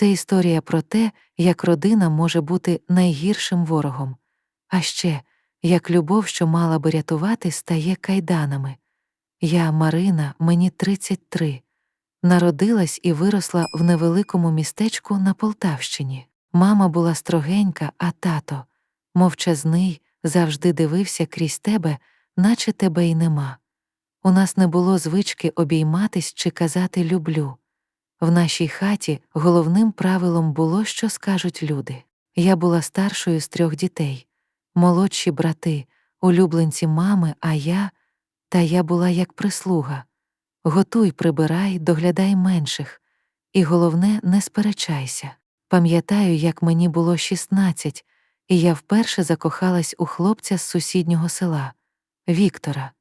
Це історія про те, як родина може бути найгіршим ворогом, а ще як любов, що мала би рятувати, стає кайданами. Я, Марина, мені 33. Народилась і виросла в невеликому містечку на Полтавщині. Мама була строгенька, а тато мовчазний, завжди дивився крізь тебе, наче тебе й нема. У нас не було звички обійматись чи казати люблю. В нашій хаті головним правилом було, що скажуть люди. Я була старшою з трьох дітей, молодші брати, улюбленці мами, а я, та я була як прислуга. Готуй, прибирай, доглядай менших. І головне, не сперечайся. Пам'ятаю, як мені було 16, і я вперше закохалась у хлопця з сусіднього села Віктора.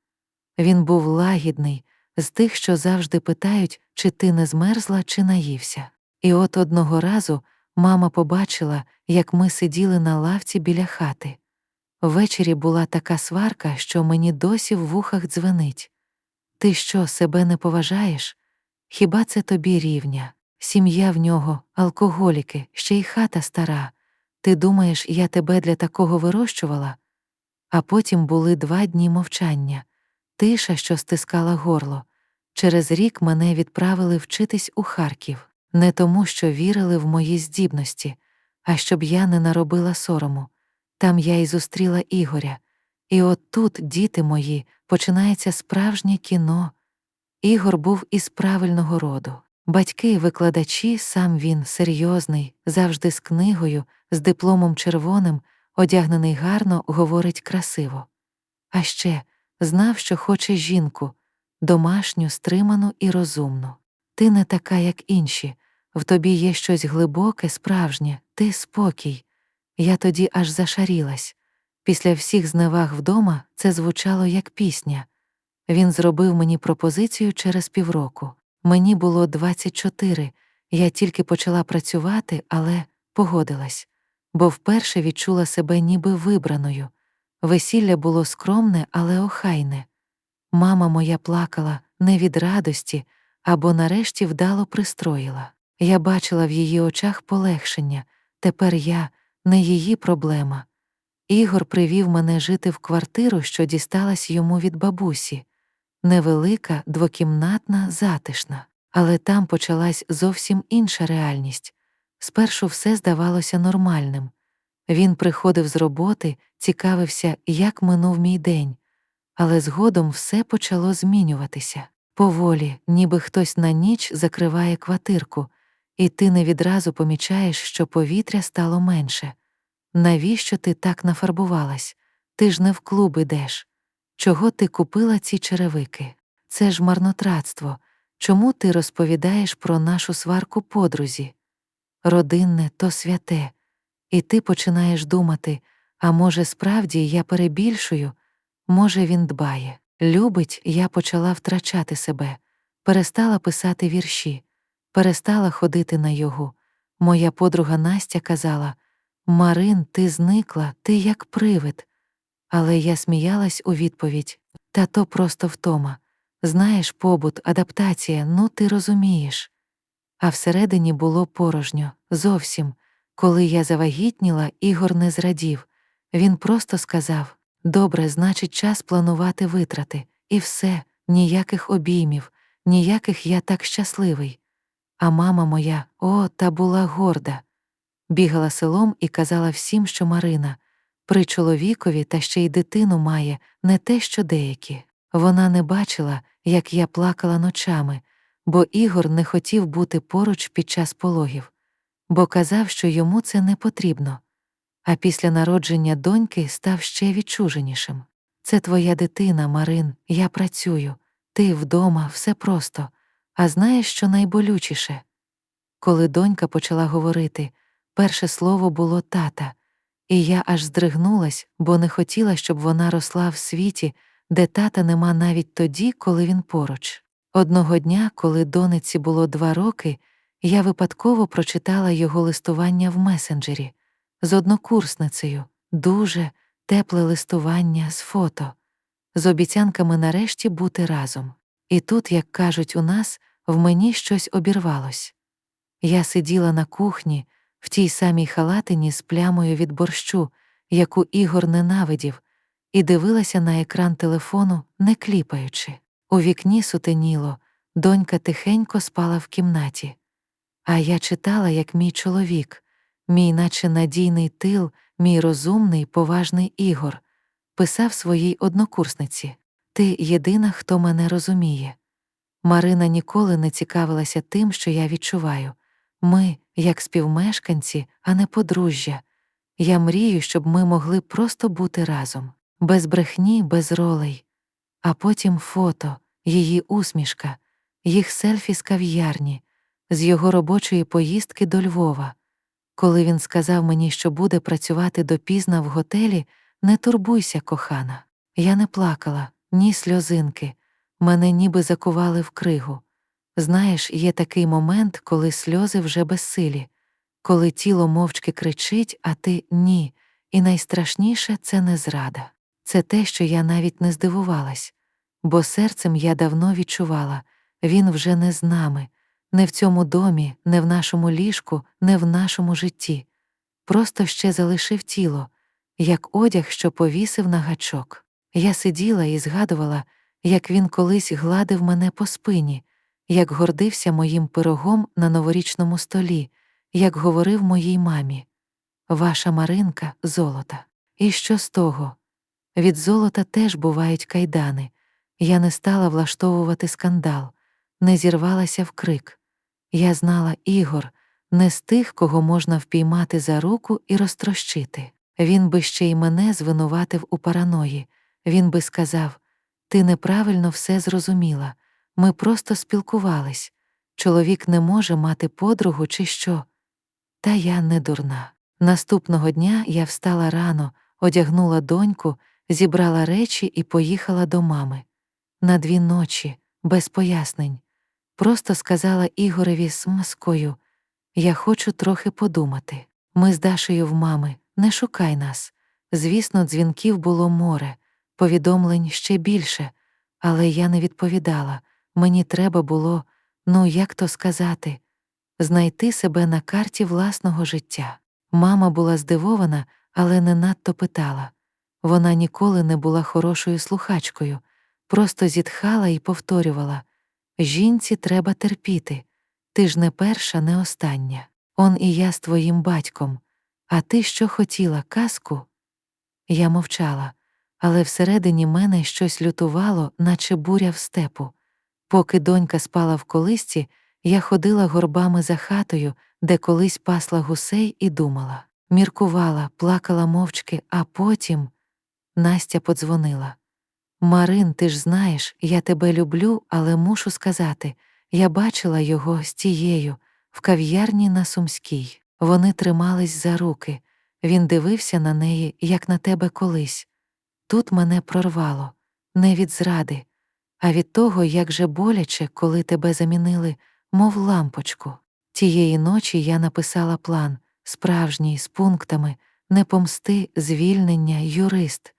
Він був лагідний, з тих, що завжди питають, чи ти не змерзла, чи наївся. І от одного разу мама побачила, як ми сиділи на лавці біля хати. Ввечері була така сварка, що мені досі в вухах дзвенить. Ти що, себе не поважаєш? Хіба це тобі рівня? Сім'я в нього, алкоголіки, ще й хата стара. Ти думаєш, я тебе для такого вирощувала? А потім були два дні мовчання, тиша, що стискала горло. Через рік мене відправили вчитись у Харків, не тому, що вірили в мої здібності, а щоб я не наробила сорому. Там я й зустріла Ігоря. І от тут, діти мої, починається справжнє кіно. Ігор був із правильного роду. Батьки, викладачі, сам він серйозний, завжди з книгою, з дипломом червоним, одягнений гарно, говорить красиво. А ще знав, що хоче жінку, домашню, стриману і розумну. Ти не така, як інші, в тобі є щось глибоке, справжнє, ти спокій. Я тоді аж зашарілась. Після всіх зневаг вдома це звучало як пісня. Він зробив мені пропозицію через півроку. Мені було 24, я тільки почала працювати, але погодилась, бо вперше відчула себе ніби вибраною. Весілля було скромне, але охайне. Мама моя плакала не від радості, або нарешті вдало пристроїла. Я бачила в її очах полегшення, тепер я не її проблема. Ігор привів мене жити в квартиру, що дісталась йому від бабусі. Невелика, двокімнатна, затишна, але там почалась зовсім інша реальність. Спершу все здавалося нормальним. Він приходив з роботи, цікавився, як минув мій день, але згодом все почало змінюватися. Поволі, ніби хтось на ніч закриває квартирку, і ти не відразу помічаєш, що повітря стало менше. Навіщо ти так нафарбувалась? Ти ж не в клуб ідеш. Чого ти купила ці черевики? Це ж марнотратство. Чому ти розповідаєш про нашу сварку подрузі? Родинне то святе, і ти починаєш думати, а може, справді я перебільшую, може, він дбає. Любить, я почала втрачати себе, перестала писати вірші, перестала ходити на йогу. Моя подруга Настя казала Марин, ти зникла, ти як привид. Але я сміялась у відповідь та то просто втома. Знаєш, побут, адаптація, ну ти розумієш. А всередині було порожньо, зовсім. Коли я завагітніла, Ігор не зрадів. Він просто сказав добре, значить, час планувати витрати, і все, ніяких обіймів, ніяких я так щасливий. А мама моя, о, та була горда. Бігала селом і казала всім, що Марина при чоловікові та ще й дитину має, не те, що деякі. Вона не бачила, як я плакала ночами, бо Ігор не хотів бути поруч під час пологів, бо казав, що йому це не потрібно. А після народження доньки став ще відчуженішим. Це твоя дитина, Марин, я працюю, ти вдома, все просто. А знаєш, що найболючіше? Коли донька почала говорити, перше слово було тата, і я аж здригнулась, бо не хотіла, щоб вона росла в світі, де тата нема навіть тоді, коли він поруч. Одного дня, коли донеці було два роки, я випадково прочитала його листування в месенджері з однокурсницею, дуже тепле листування з фото, з обіцянками нарешті бути разом. І тут, як кажуть у нас, в мені щось обірвалось. Я сиділа на кухні в тій самій халатині з плямою від борщу, яку Ігор ненавидів, і дивилася на екран телефону, не кліпаючи. У вікні сутеніло, донька тихенько спала в кімнаті. А я читала, як мій чоловік, мій, наче надійний тил, мій розумний, поважний Ігор, писав своїй однокурсниці Ти єдина, хто мене розуміє. Марина ніколи не цікавилася тим, що я відчуваю. Ми, як співмешканці, а не подружжя. Я мрію, щоб ми могли просто бути разом, без брехні, без ролей. А потім фото, її усмішка, їх селфі з кав'ярні, з його робочої поїздки до Львова. Коли він сказав мені, що буде працювати допізна в готелі, не турбуйся, кохана. Я не плакала, ні сльозинки, мене ніби закували в кригу. Знаєш, є такий момент, коли сльози вже безсилі, коли тіло мовчки кричить, а ти ні. І найстрашніше це не зрада. Це те, що я навіть не здивувалась, бо серцем я давно відчувала він вже не з нами, не в цьому домі, не в нашому ліжку, не в нашому житті. Просто ще залишив тіло, як одяг, що повісив на гачок. Я сиділа і згадувала, як він колись гладив мене по спині, як гордився моїм пирогом на новорічному столі, як говорив моїй мамі. Ваша Маринка золота. І що з того? Від золота теж бувають кайдани. Я не стала влаштовувати скандал, не зірвалася в крик. Я знала Ігор, не з тих, кого можна впіймати за руку і розтрощити. Він би ще й мене звинуватив у параної. Він би сказав: Ти неправильно все зрозуміла, ми просто спілкувались. Чоловік не може мати подругу, чи що. Та я не дурна. Наступного дня я встала рано, одягнула доньку, зібрала речі і поїхала до мами. На дві ночі, без пояснень. Просто сказала Ігореві з маскою Я хочу трохи подумати. Ми з Дашею в мами, не шукай нас. Звісно, дзвінків було море, повідомлень ще більше, але я не відповідала. Мені треба було, ну як то сказати, знайти себе на карті власного життя. Мама була здивована, але не надто питала. Вона ніколи не була хорошою слухачкою, просто зітхала і повторювала Жінці треба терпіти. Ти ж не перша, не остання. Он і я з твоїм батьком. А ти що хотіла, казку? Я мовчала, але всередині мене щось лютувало, наче буря в степу. Поки донька спала в колисці, я ходила горбами за хатою, де колись пасла гусей, і думала, міркувала, плакала мовчки, а потім Настя подзвонила. Марин, ти ж знаєш, я тебе люблю, але мушу сказати я бачила його з тією, в кав'ярні на Сумській. Вони тримались за руки. Він дивився на неї, як на тебе колись. Тут мене прорвало не від зради, а від того, як же боляче, коли тебе замінили, мов лампочку. Тієї ночі я написала план справжній, з пунктами, не помсти, звільнення, юрист,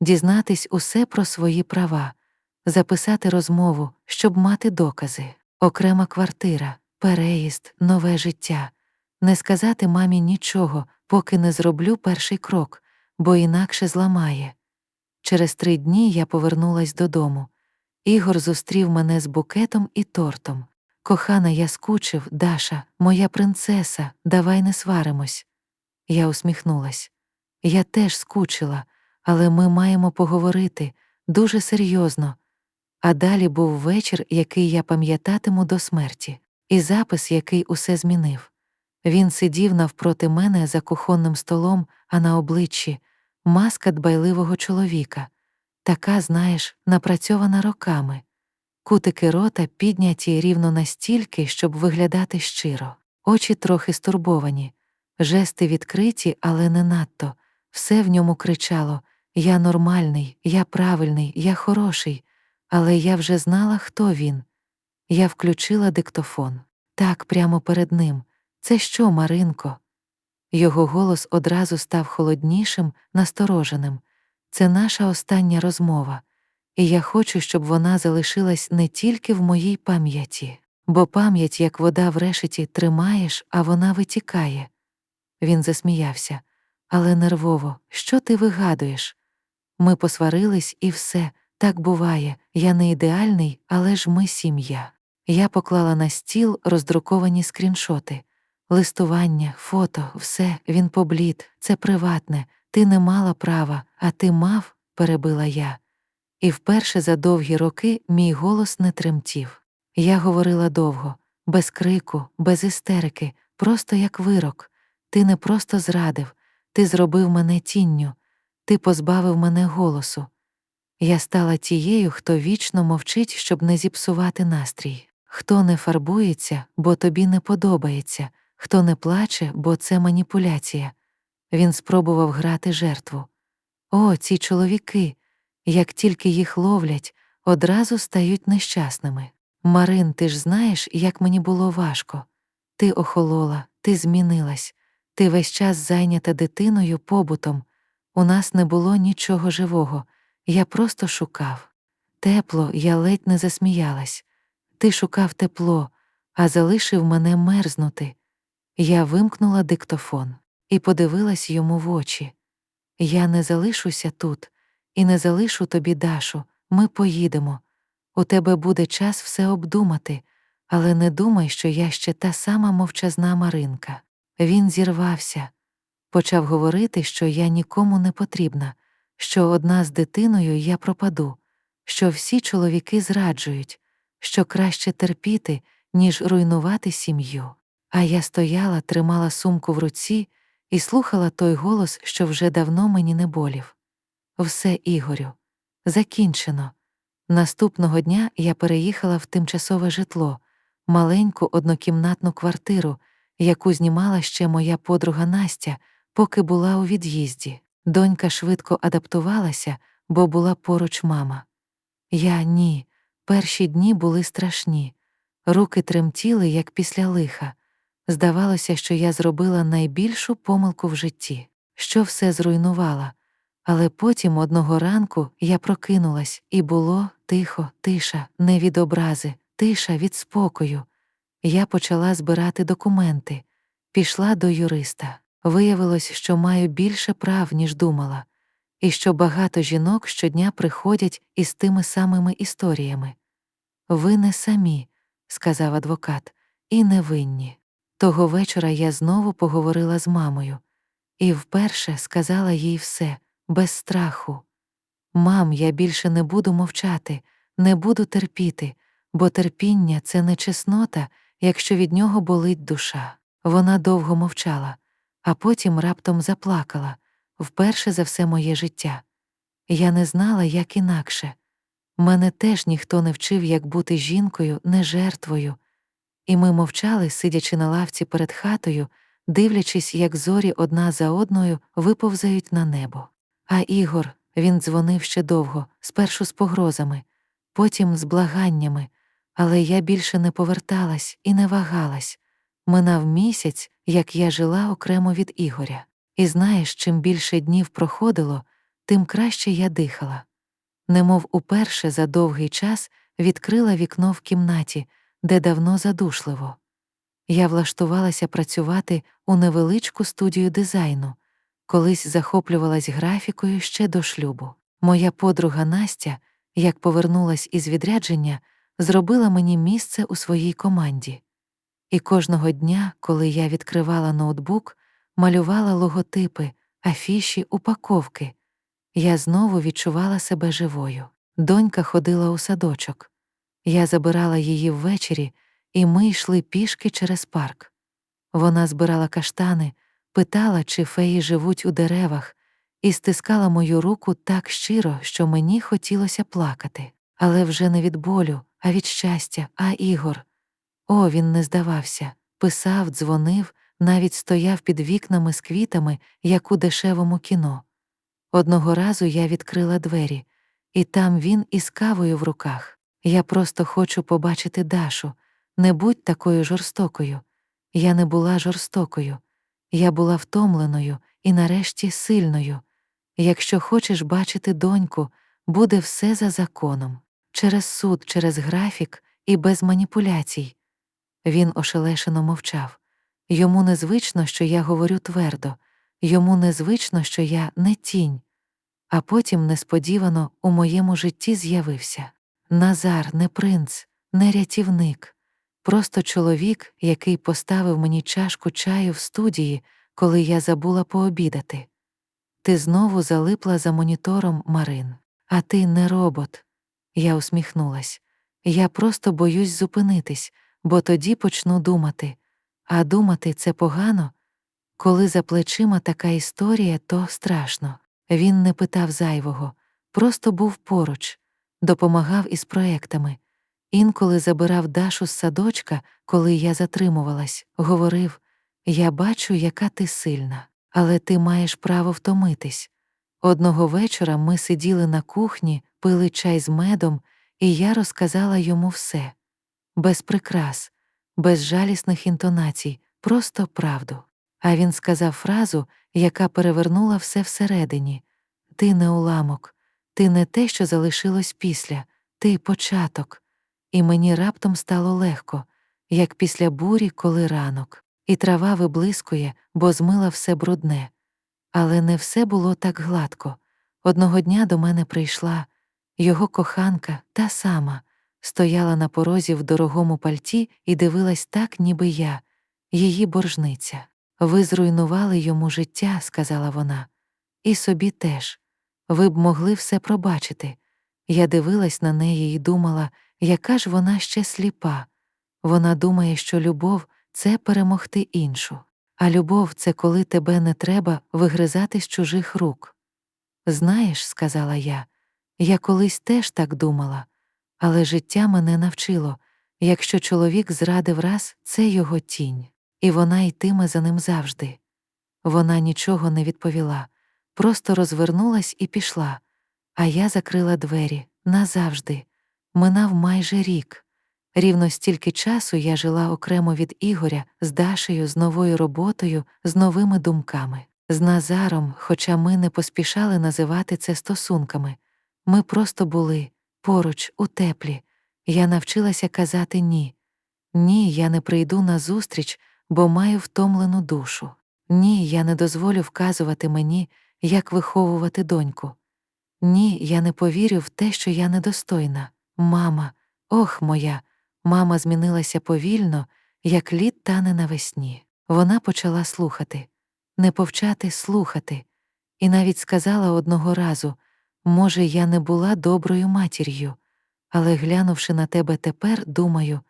дізнатись усе про свої права, записати розмову, щоб мати докази, окрема квартира, переїзд, нове життя, не сказати мамі нічого, поки не зроблю перший крок, бо інакше зламає. Через три дні я повернулась додому. Ігор зустрів мене з букетом і тортом. Кохана, я скучив, Даша, моя принцеса, давай не сваримось. Я усміхнулась. Я теж скучила, але ми маємо поговорити дуже серйозно. А далі був вечір, який я пам'ятатиму до смерті, і запис, який усе змінив. Він сидів навпроти мене за кухонним столом, а на обличчі маска дбайливого чоловіка, така, знаєш, напрацьована роками. Кутики рота підняті рівно настільки, щоб виглядати щиро, очі трохи стурбовані, жести відкриті, але не надто. Все в ньому кричало Я нормальний, я правильний, я хороший, але я вже знала, хто він. Я включила диктофон. Так, прямо перед ним. Це що, Маринко? Його голос одразу став холоднішим, настороженим. Це наша остання розмова і я хочу, щоб вона залишилась не тільки в моїй пам'яті. Бо пам'ять, як вода в решеті, тримаєш, а вона витікає. Він засміявся. Але нервово, що ти вигадуєш? Ми посварились і все, так буває. Я не ідеальний, але ж ми сім'я. Я поклала на стіл роздруковані скріншоти. Листування, фото, все, він поблід, це приватне, ти не мала права, а ти мав, перебила я. І вперше за довгі роки мій голос не тремтів. Я говорила довго, без крику, без істерики, просто як вирок. Ти не просто зрадив, ти зробив мене тінню, ти позбавив мене голосу. Я стала тією, хто вічно мовчить, щоб не зіпсувати настрій, хто не фарбується, бо тобі не подобається, хто не плаче, бо це маніпуляція. Він спробував грати жертву. О, ці чоловіки, як тільки їх ловлять, одразу стають нещасними. Марин, ти ж знаєш, як мені було важко. Ти охолола, ти змінилась, ти весь час зайнята дитиною, побутом. У нас не було нічого живого. Я просто шукав. Тепло, я ледь не засміялась. Ти шукав тепло, а залишив мене мерзнути. Я вимкнула диктофон і подивилась йому в очі. Я не залишуся тут і не залишу тобі Дашу, ми поїдемо. У тебе буде час все обдумати, але не думай, що я ще та сама мовчазна Маринка. Він зірвався, почав говорити, що я нікому не потрібна, що одна з дитиною я пропаду, що всі чоловіки зраджують, що краще терпіти, ніж руйнувати сім'ю. А я стояла, тримала сумку в руці і слухала той голос, що вже давно мені не болів. Все, Ігорю, закінчено. Наступного дня я переїхала в тимчасове житло, маленьку однокімнатну квартиру, яку знімала ще моя подруга Настя, поки була у від'їзді. Донька швидко адаптувалася, бо була поруч мама. Я ні. Перші дні були страшні. Руки тремтіли, як після лиха. Здавалося, що я зробила найбільшу помилку в житті, що все зруйнувала. Але потім одного ранку я прокинулась, і було тихо, тиша, не від образи, тиша від спокою. Я почала збирати документи, пішла до юриста. Виявилось, що маю більше прав, ніж думала, і що багато жінок щодня приходять із тими самими історіями. Ви не самі, сказав адвокат, і не винні. Того вечора я знову поговорила з мамою і вперше сказала їй все, без страху. Мам, я більше не буду мовчати, не буду терпіти, бо терпіння це не чеснота, якщо від нього болить душа. Вона довго мовчала, а потім раптом заплакала вперше за все моє життя. Я не знала, як інакше. Мене теж ніхто не вчив, як бути жінкою, не жертвою. І ми мовчали, сидячи на лавці перед хатою, дивлячись, як зорі одна за одною виповзають на небо. А Ігор, він дзвонив ще довго, спершу з погрозами, потім з благаннями, але я більше не поверталась і не вагалась. Минав місяць, як я жила окремо від Ігоря. І знаєш, чим більше днів проходило, тим краще я дихала. Немов уперше за довгий час відкрила вікно в кімнаті, де давно задушливо. Я влаштувалася працювати у невеличку студію дизайну, колись захоплювалась графікою ще до шлюбу. Моя подруга Настя, як повернулась із відрядження, зробила мені місце у своїй команді. І кожного дня, коли я відкривала ноутбук, малювала логотипи, афіші, упаковки, я знову відчувала себе живою. Донька ходила у садочок. Я забирала її ввечері, і ми йшли пішки через парк. Вона збирала каштани, питала, чи феї живуть у деревах, і стискала мою руку так щиро, що мені хотілося плакати, але вже не від болю, а від щастя, а Ігор. О, він не здавався, писав, дзвонив, навіть стояв під вікнами з квітами, як у дешевому кіно. Одного разу я відкрила двері, і там він із кавою в руках. Я просто хочу побачити Дашу. Не будь такою жорстокою. Я не була жорстокою. Я була втомленою і нарешті сильною. Якщо хочеш бачити доньку, буде все за законом, через суд, через графік і без маніпуляцій. Він ошелешено мовчав. Йому незвично, що я говорю твердо, йому незвично, що я не тінь. А потім несподівано у моєму житті з'явився Назар, не принц, не рятівник, просто чоловік, який поставив мені чашку чаю в студії, коли я забула пообідати. Ти знову залипла за монітором Марин, а ти не робот. Я усміхнулась. Я просто боюсь зупинитись, бо тоді почну думати. А думати це погано. Коли за плечима така історія, то страшно. Він не питав зайвого, просто був поруч, допомагав із проектами. Інколи забирав Дашу з садочка, коли я затримувалась, говорив Я бачу, яка ти сильна, але ти маєш право втомитись. Одного вечора ми сиділи на кухні, пили чай з медом, і я розказала йому все без прикрас, без жалісних інтонацій, просто правду. А він сказав фразу, яка перевернула все всередині Ти не уламок, ти не те, що залишилось після, ти початок. І мені раптом стало легко, як після бурі, коли ранок, і трава виблискує, бо змила все брудне. Але не все було так гладко. Одного дня до мене прийшла його коханка, та сама, стояла на порозі в дорогому пальті і дивилась так, ніби я, її боржниця. Ви зруйнували йому життя, сказала вона, і собі теж. Ви б могли все пробачити. Я дивилась на неї і думала, яка ж вона ще сліпа. Вона думає, що любов це перемогти іншу, а любов це коли тебе не треба вигризати з чужих рук. Знаєш, сказала я, я колись теж так думала, але життя мене навчило якщо чоловік зрадив раз, це його тінь, і вона йтиме за ним завжди. Вона нічого не відповіла, просто розвернулась і пішла, а я закрила двері назавжди. Минав майже рік. Рівно стільки часу я жила окремо від Ігоря з Дашею, з новою роботою, з новими думками, з Назаром, хоча ми не поспішали називати це стосунками. Ми просто були поруч, у теплі. Я навчилася казати ні. Ні, я не прийду на зустріч, бо маю втомлену душу. Ні, я не дозволю вказувати мені, як виховувати доньку. Ні, я не повірю в те, що я недостойна. Мама, ох моя, мама змінилася повільно, як лід тане навесні. Вона почала слухати, не повчати слухати, і навіть сказала одного разу може, я не була доброю матір'ю, але глянувши на тебе тепер, думаю,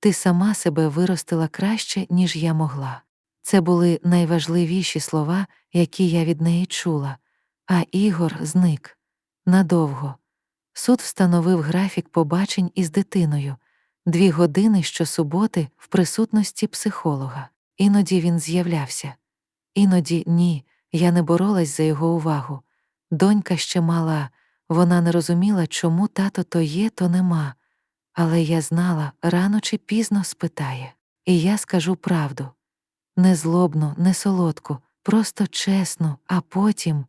ти сама себе виростила краще, ніж я могла. Це були найважливіші слова, які я від неї чула, а Ігор зник надовго. Суд встановив графік побачень із дитиною дві години щосуботи в присутності психолога. Іноді він з'являвся. Іноді ні, я не боролась за його увагу. Донька ще мала, вона не розуміла, чому тато то є, то нема. Але я знала, рано чи пізно спитає. І я скажу правду не злобну, не солодку, просто чесну, а потім.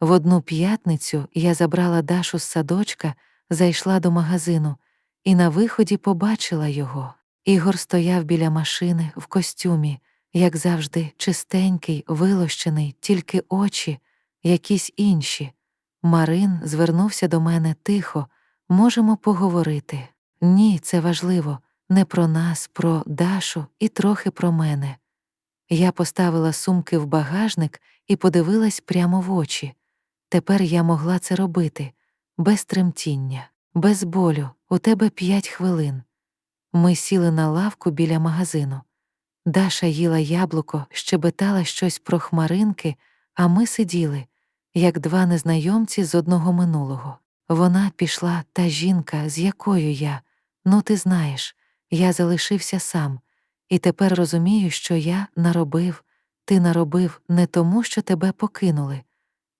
В одну п'ятницю я забрала Дашу з садочка, зайшла до магазину і на виході побачила його. Ігор стояв біля машини в костюмі, як завжди, чистенький, вилощений, тільки очі, якісь інші. Марин звернувся до мене тихо, можемо поговорити. Ні, це важливо, не про нас, про Дашу і трохи про мене. Я поставила сумки в багажник і подивилась прямо в очі. Тепер я могла це робити без тремтіння, без болю, у тебе п'ять хвилин. Ми сіли на лавку біля магазину. Даша їла яблуко, щебетала щось про хмаринки, а ми сиділи, як два незнайомці з одного минулого. Вона пішла, та жінка, з якою я, ну ти знаєш, я залишився сам, і тепер розумію, що я наробив, ти наробив не тому, що тебе покинули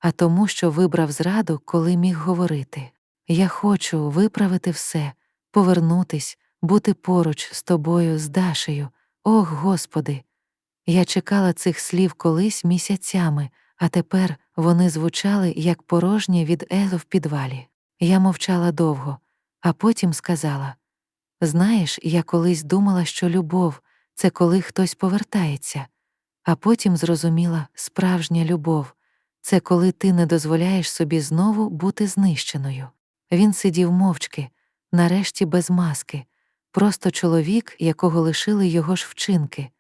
а тому, що вибрав зраду, коли міг говорити. Я хочу виправити все, повернутись, бути поруч з тобою, з Дашею. Ох, Господи! Я чекала цих слів колись місяцями, а тепер вони звучали як порожнє від езо в підвалі. Я мовчала довго, а потім сказала Знаєш, я колись думала, що любов це коли хтось повертається, а потім зрозуміла справжня любов це коли ти не дозволяєш собі знову бути знищеною. Він сидів мовчки, нарешті без маски, просто чоловік, якого лишили його ж вчинки.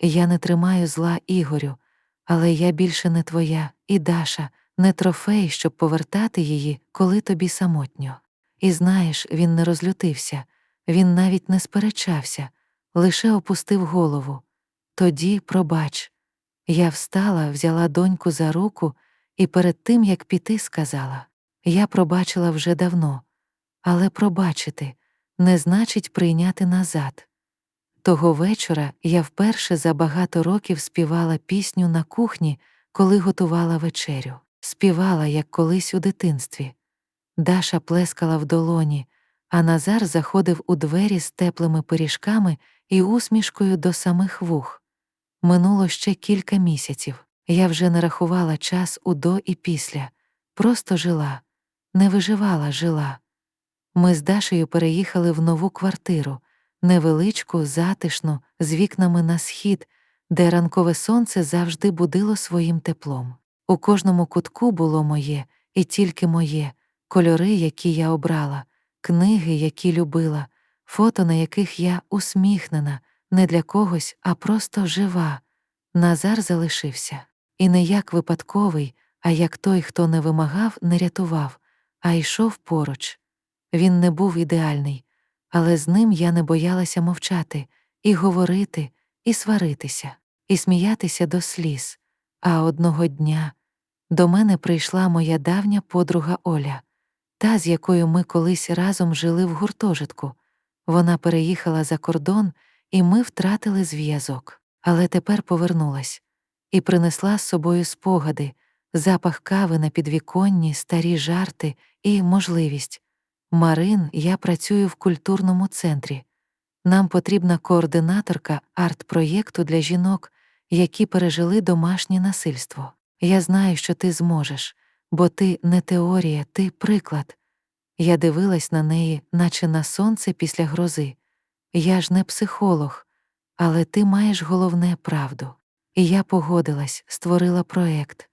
Я не тримаю зла Ігорю, але я більше не твоя, і Даша, не трофей, щоб повертати її, коли тобі самотньо. І знаєш, він не розлютився, він навіть не сперечався, лише опустив голову. Тоді, пробач, я встала, взяла доньку за руку і перед тим, як піти, сказала Я пробачила вже давно, але пробачити не значить прийняти назад. Того вечора я вперше за багато років співала пісню на кухні, коли готувала вечерю. Співала, як колись у дитинстві. Даша плескала в долоні, а Назар заходив у двері з теплими пиріжками і усмішкою до самих вух. Минуло ще кілька місяців. Я вже не рахувала час у до і після, просто жила, не виживала, жила. Ми з Дашею переїхали в нову квартиру, невеличку, затишну, з вікнами на схід, де ранкове сонце завжди будило своїм теплом. У кожному кутку було моє, і тільки моє, кольори, які я обрала, книги, які любила, фото, на яких я усміхнена, не для когось, а просто жива. Назар залишився. І не як випадковий, а як той, хто не вимагав, не рятував, а йшов поруч. Він не був ідеальний, але з ним я не боялася мовчати, і говорити, і сваритися, і сміятися до сліз. А одного дня до мене прийшла моя давня подруга Оля, та, з якою ми колись разом жили в гуртожитку. Вона переїхала за кордон, і ми втратили зв'язок, але тепер повернулась і принесла з собою спогади, запах кави на підвіконні, старі жарти і можливість. Марин, я працюю в культурному центрі. Нам потрібна координаторка арт-проєкту для жінок, які пережили домашнє насильство. Я знаю, що ти зможеш, бо ти не теорія, ти приклад. Я дивилась на неї, наче на сонце після грози. Я ж не психолог, але ти маєш головне правду. І я погодилась, створила проект,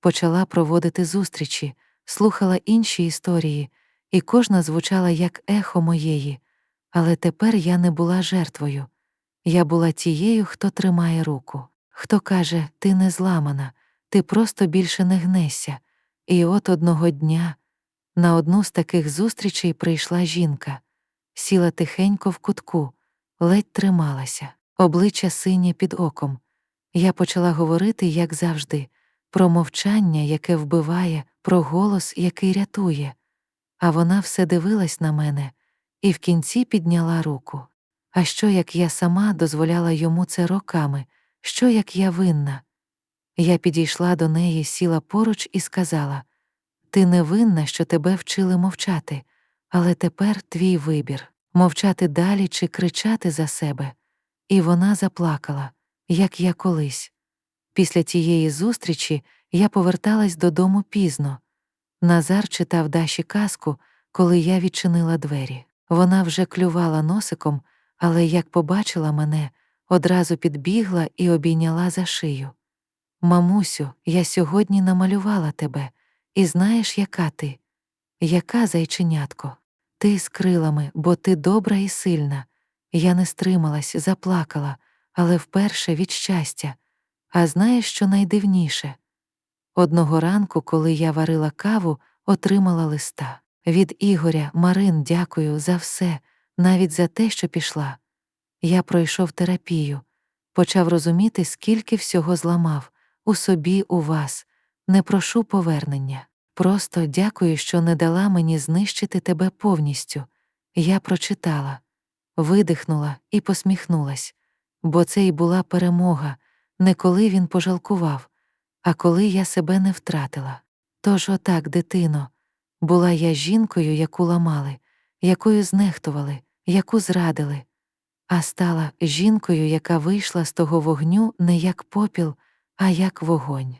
почала проводити зустрічі, слухала інші історії, і кожна звучала як ехо моєї, але тепер я не була жертвою. Я була тією, хто тримає руку, хто каже, ти не зламана, ти просто більше не гнешся. І от одного дня на одну з таких зустрічей прийшла жінка, сіла тихенько в кутку, ледь трималася, обличчя синє під оком. Я почала говорити, як завжди, про мовчання, яке вбиває, про голос, який рятує, а вона все дивилась на мене і в кінці підняла руку. А що як я сама дозволяла йому це роками, що як я винна? Я підійшла до неї, сіла поруч і сказала Ти не винна, що тебе вчили мовчати, але тепер твій вибір мовчати далі чи кричати за себе. І вона заплакала як я колись. Після тієї зустрічі я поверталась додому пізно. Назар читав Даші казку, коли я відчинила двері. Вона вже клювала носиком, але як побачила мене, одразу підбігла і обійняла за шию. Мамусю, я сьогодні намалювала тебе, і знаєш, яка ти? Яка зайченятко? Ти з крилами, бо ти добра і сильна. Я не стрималась, заплакала але вперше від щастя. А знаєш, що найдивніше? Одного ранку, коли я варила каву, отримала листа. Від Ігоря, Марин, дякую за все, навіть за те, що пішла. Я пройшов терапію, почав розуміти, скільки всього зламав у собі, у вас. Не прошу повернення. Просто дякую, що не дала мені знищити тебе повністю. Я прочитала, видихнула і посміхнулась бо це й була перемога, не коли він пожалкував, а коли я себе не втратила. Тож отак, дитино, була я жінкою, яку ламали, якою знехтували, яку зрадили, а стала жінкою, яка вийшла з того вогню не як попіл, а як вогонь.